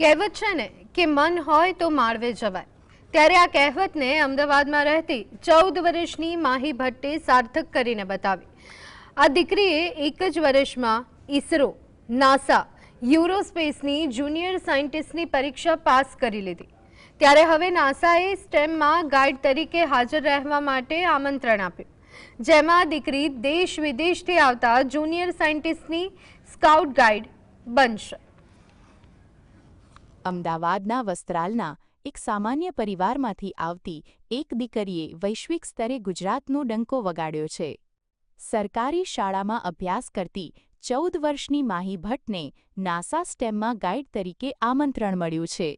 કહેવત છે ને કે મન હોય તો માળવે જવાય. ત્યારે આ કહેવતને અમદાવાદમાં રહેતી ચૌદ વર્ષની માહી ભટ્ટે સાર્થક કરીને બતાવી. આ દીકરીએ એક જ વર્ષમાં ઈસરો, નાસા, યુરોસ્પેસની જુનિયર સાયન્ટિસ્ટની પરીક્ષા પાસ કરી લીધી. ત્યારે હવે નાસાએ સ્ટેમમાં ગાઈડ તરીકે હાજર રહેવા માટે આમંત્રણ આપ્યું. જેમાં દીકરી દેશ વિદેશથી આવતા જુનિયર સાયન્ટિસ્ટની સ્કાઉટ ગાઈડ બનશે. અમદાવાદના વસ્ત્રાલના એક સામાન્ય પરિવારમાંથી આવતી એક દીકરીએ વૈશ્વિક સ્તરે ગુજરાતનો ડંકો વગાડ્યો છે. સરકારી શાળામાં અભ્યાસ કરતી ચૌદ વર્ષની માહી ભટ્ટને નાસા સ્ટેમમાં ગાઈડ તરીકે આમંત્રણ મળ્યું છે.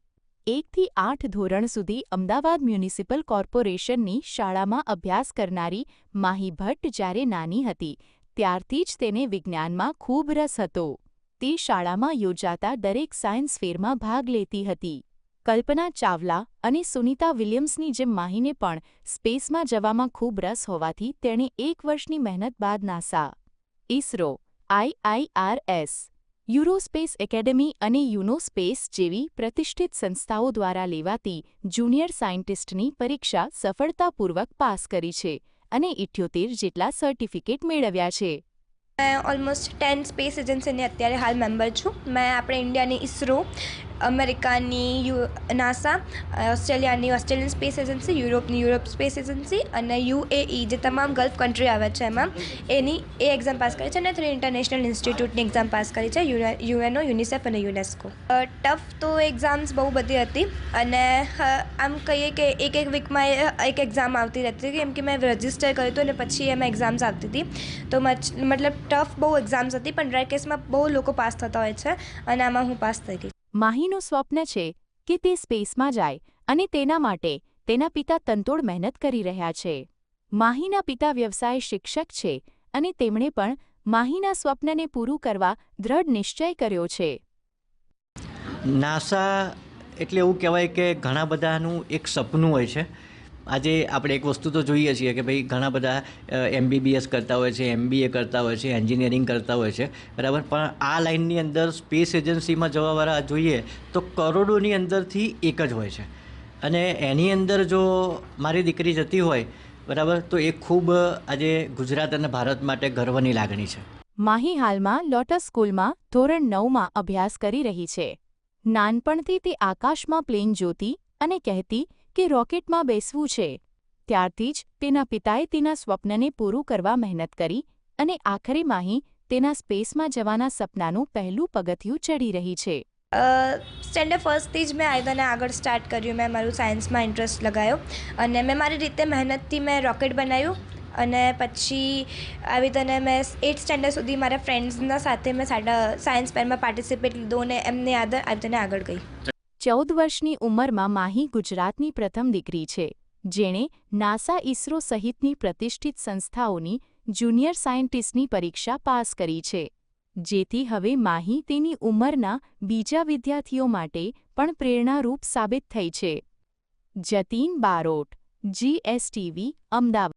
એકથી આઠ ધોરણ સુધી અમદાવાદ મ્યુનિસિપલ કોર્પોરેશનની શાળામાં અભ્યાસ કરનારી માહી ભટ્ટ જ્યારે નાની હતી, ત્યારથી જ તેને વિજ્ઞાનમાં ખૂબ રસ હતો. તે શાળામાં યોજાતા દરેક સાયન્સ ફેરમાં ભાગ લેતી હતી. કલ્પના ચાવલા અને સુનીતા વિલિયમ્સની જેમ માહીને પણ સ્પેસમાં જવામાં ખૂબ રસ હોવાથી તેણે એક વર્ષની મહેનત બાદ NASA. ISRO IIRS Eurospace academy અને યુનોસ્પેસ જેવી પ્રતિષ્ઠિત સંસ્થાઓ દ્વારા લેવાતી જુનિયર સાયન્ટિસ્ટની પરીક્ષા સફળતાપૂર્વક પાસ કરી છે અને ઇઠ્યોતેર જેટલા સર્ટિફિકેટ મેળવ્યા છે. મેં ઓલમોસ્ટ ટેન સ્પેસ એજન્સીની અત્યારે હાલ મેમ્બર છું. મેં આપણે ઇન્ડિયાની ઇસરો અમેરિકાની યુ, નાસા ઓસ્ટ્રેલિયાની ઓસ્ટ્રેલિયન સ્પેસ એજન્સી, યુરોપની યુરોપ સ્પેસ એજન્સી અને યુએઈ જે તમામ ગલ્ફ કન્ટ્રી આવે છે એમાં, એની, એ એક્ઝામ પાસ કરી છે અને થ્રી ઇન્ટરનેશનલ ઇન્સ્ટિટ્યૂટની એક્ઝામ પાસ કરી છે યુએનઓ, યુનિસેફ અને યુનેસ્કો. ટફ તો એક્ઝામ્સ બહુ બધી હતી અને આમ કહીએ કે એક એક વીકમાં એક એક્ઝામ આવતી રહેતી હતી, કેમ કે મેં રજિસ્ટર કર્યું હતું અને પછી એમાં એક્ઝામ્સ આવતી હતી. તો મતલબ ટફ બહુ એક્ઝામ્સ હતી, પણ ડ્રાય કેસમાં બહુ લોકો પાસ થતા હોય છે અને આમાં હું પાસ થઈ ગઈ માહીનું સ્વપ્ન છે કે તે સ્પેસમાં જાય અને તેના માટે તેના પિતા તંતોડ મહેનત કરી રહ્યા છે. માહીના પિતા વ્યવસાય શિક્ષક છે અને તેમણે પણ માહીના સ્વપ્નને પૂરું કરવા દ્રઢ નિશ્ચય કર્યો છે. નાસા એટલે એવું કહેવાય કે ઘણા બધાનું એક સપનું હોય છે. આજે આપણે એક વસ્તુ તો જોઈએ છીએ કે ભાઈ ઘણા બધા એમબીબીએસ કરતા હોય છે એમબીએ કરતા હોય છે એન્જિનિયરિંગ કરતા હોય છે, બરાબર? પણ આ લાઇનની અંદર સ્પેસ એજન્સીમાં જવાવાળા જોઈએ તો કરોડોની અંદરથી એક જ હોય છે. અને એની અંદર જો મારી દીકરી જતી હોય, બરાબર, તો એ ખૂબ આજે ગુજરાત અને ભારત માટે ગર્વની લાગણી છે. માહી હાલમાં લોટસ સ્કૂલમાં ધોરણ નવમાં અભ્યાસ કરી રહી છે. નાનપણથી તે આકાશમાં પ્લેન જોતી અને કહેતી કે રોકેટમાં બેસવું છે. ત્યારથી જ તેના પિતાએ તેના સ્વપ્નને પૂરું કરવા મહેનત કરી અને આખરે માહી તેના સ્પેસમાં જવાના સપનાનું પહેલું પગથિયું ચડી રહી છે. સ્ટેન્ડર્ડ ફર્સ્ટથી જ મેં આયુધાને આગળ સ્ટાર્ટ કર્યું. મેં મારું સાયન્સમાં ઇન્ટરેસ્ટ લગાવ્યો અને મેં મારી રીતે મહેનતથી મેં રોકેટ બનાવ્યું અને પછી આવી તને મેં એઇટ સ્ટેન્ડર્ડ સુધી મારા ફ્રેન્ડ્સના સાથે મેં સાડા સાયન્સ ફેરમાં પાર્ટિસિપેટ લીધો અને એમને આદર આવી તને આગળ ગઈ. ચૌદ વર્ષની ઉંમરમાં માહી ગુજરાતની પ્રથમ દીકરી છે, જેણે નાસા ઇસરો સહિતની પ્રતિષ્ઠિત સંસ્થાઓની જુનિયર સાયન્ટિસ્ટની પરીક્ષા પાસ કરી છે, જેથી હવે માહી તેની ઉંમરના બીજા વિદ્યાર્થીઓ માટે પણ પ્રેરણારૂપ સાબિત થઈ છે. જતીન બારોટ, જીએસટીવી, અમદાવાદ.